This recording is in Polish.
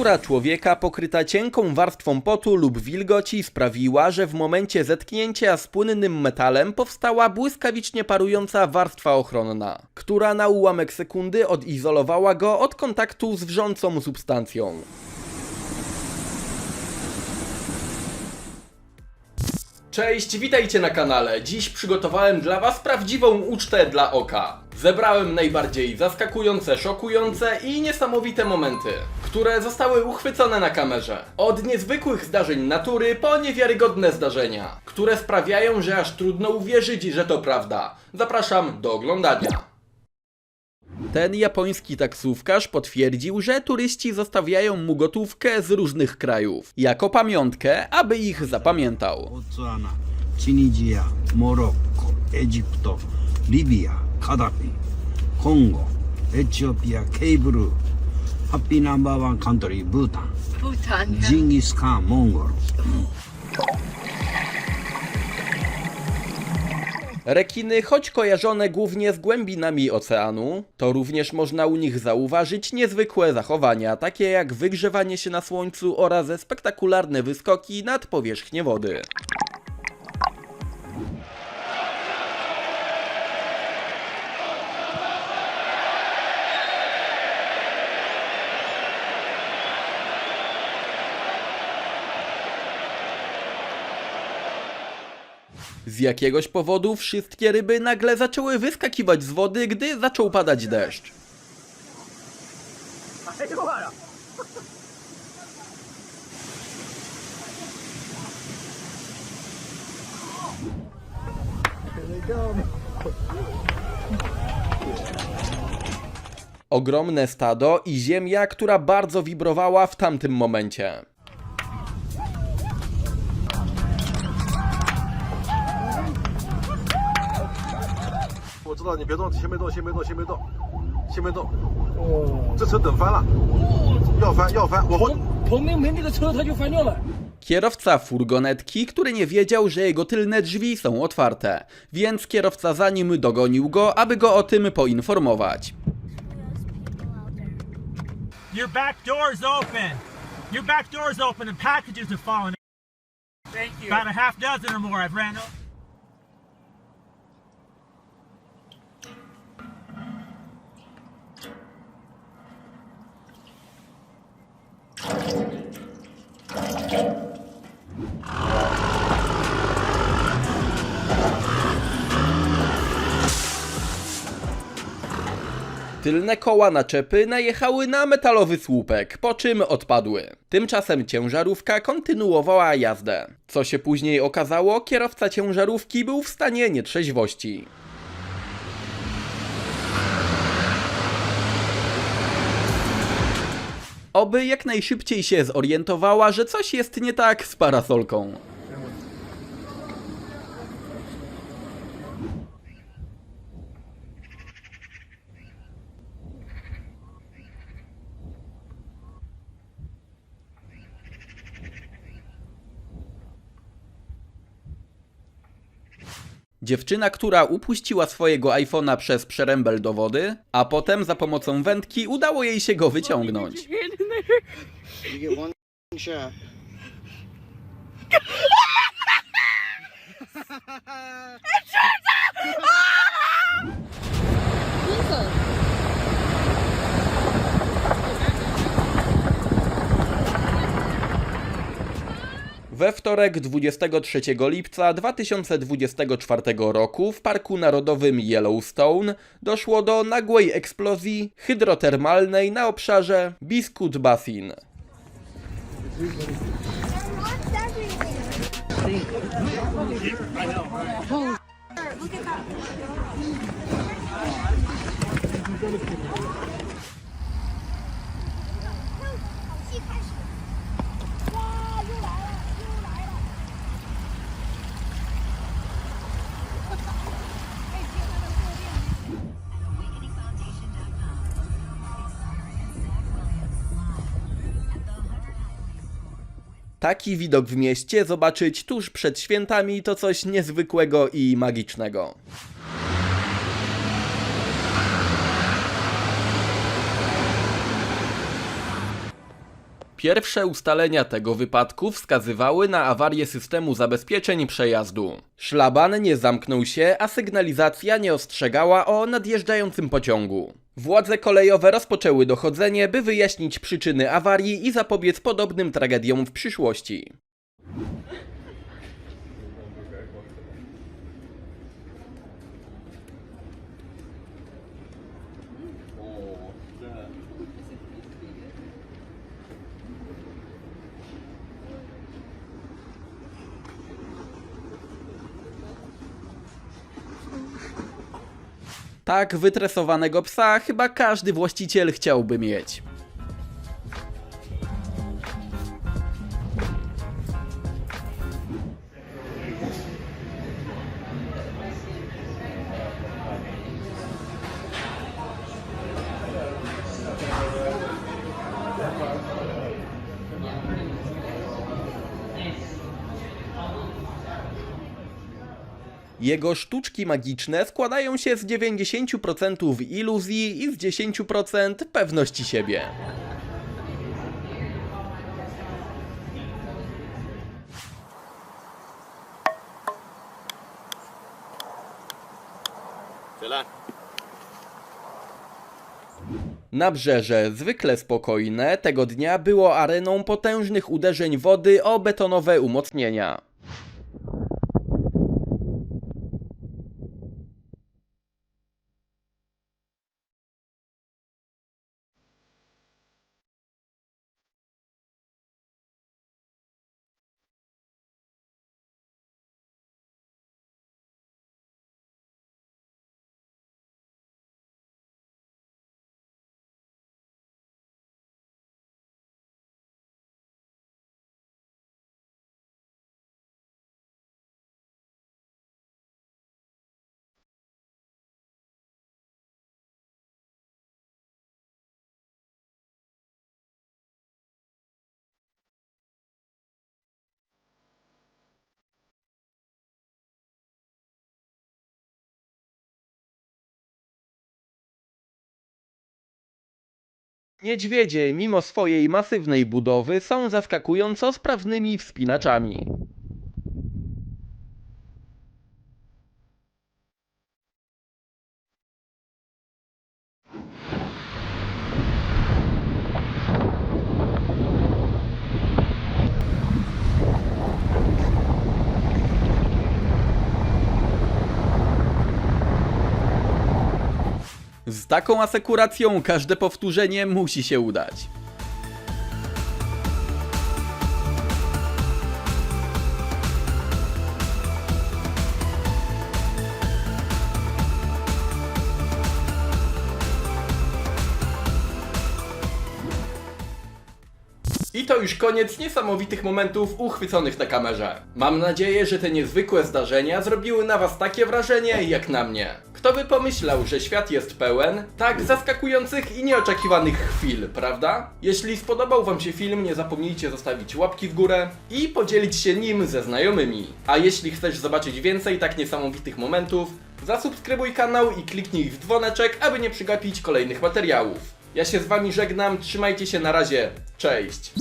Skóra człowieka pokryta cienką warstwą potu lub wilgoci sprawiła, że w momencie zetknięcia z płynnym metalem powstała błyskawicznie parująca warstwa ochronna, która na ułamek sekundy odizolowała go od kontaktu z wrzącą substancją. Cześć, witajcie na kanale. Dziś przygotowałem dla Was prawdziwą ucztę dla oka. Zebrałem najbardziej zaskakujące, szokujące i niesamowite momenty, które zostały uchwycone na kamerze. Od niezwykłych zdarzeń natury po niewiarygodne zdarzenia, które sprawiają, że aż trudno uwierzyć, że to prawda. Zapraszam do oglądania. Ten japoński taksówkarz potwierdził, że turyści zostawiają mu gotówkę z różnych krajów jako pamiątkę, aby ich zapamiętał. Botswana, Tunizja, Morokko, Egipto, Libia, Kaddafi, Kongo, Etiopia, Kejbru, ハッピーナンバーワンカントリーブータン Bhutan. ジンギスカンモンゴル Rekiny, choć kojarzone głównie z głębinami oceanu, to również można u nich zauważyć niezwykłe zachowania, takie jak wygrzewanie się na słońcu oraz spektakularne wyskoki nad powierzchnię wody. Z jakiegoś powodu wszystkie ryby nagle zaczęły wyskakiwać z wody, gdy zaczął padać deszcz. Ogromne stado i ziemia, która bardzo wibrowała w tamtym momencie. 知道你别动，先别动，先别动，先别动，先别动。这车等翻了，要翻要翻，我后旁边没那个车，他就翻掉了。 Kierowca furgonetki, który nie wiedział, że jego tylne drzwi są otwarte, więc kierowca za nim dogonił go, aby go o tym poinformować. Your back door's open. Your back door's open and packages have fallen. Thank you. About a half dozen or more I've ran over. Tylne koła naczepy najechały na metalowy słupek, po czym odpadły. Tymczasem ciężarówka kontynuowała jazdę. Co się później okazało, kierowca ciężarówki był w stanie nietrzeźwości. Oby jak najszybciej się zorientowała, że coś jest nie tak z parasolką. Dziewczyna, która upuściła swojego iPhone'a przez przerębel do wody, a potem za pomocą wędki udało jej się go wyciągnąć. We wtorek 23 lipca 2024 roku w Parku Narodowym Yellowstone doszło do nagłej eksplozji hydrotermalnej na obszarze Biscuit Basin. Taki widok w mieście zobaczyć tuż przed świętami to coś niezwykłego i magicznego. Pierwsze ustalenia tego wypadku wskazywały na awarię systemu zabezpieczeń przejazdu. Szlaban nie zamknął się, a sygnalizacja nie ostrzegała o nadjeżdżającym pociągu. Władze kolejowe rozpoczęły dochodzenie, by wyjaśnić przyczyny awarii i zapobiec podobnym tragediom w przyszłości. Tak wytresowanego psa chyba każdy właściciel chciałby mieć. Jego sztuczki magiczne składają się z 90% iluzji i z 10% pewności siebie. Nabrzeże, zwykle spokojne, tego dnia było areną potężnych uderzeń wody o betonowe umocnienia. Niedźwiedzie, mimo swojej masywnej budowy, są zaskakująco sprawnymi wspinaczami. Taką asekuracją każde powtórzenie musi się udać. I to już koniec niesamowitych momentów uchwyconych na kamerze. Mam nadzieję, że te niezwykłe zdarzenia zrobiły na Was takie wrażenie jak na mnie. Kto by pomyślał, że świat jest pełen tak zaskakujących i nieoczekiwanych chwil, prawda? Jeśli spodobał Wam się film, nie zapomnijcie zostawić łapki w górę i podzielić się nim ze znajomymi. A jeśli chcesz zobaczyć więcej tak niesamowitych momentów, zasubskrybuj kanał i kliknij w dzwoneczek, aby nie przegapić kolejnych materiałów. Ja się z Wami żegnam, trzymajcie się na razie, cześć!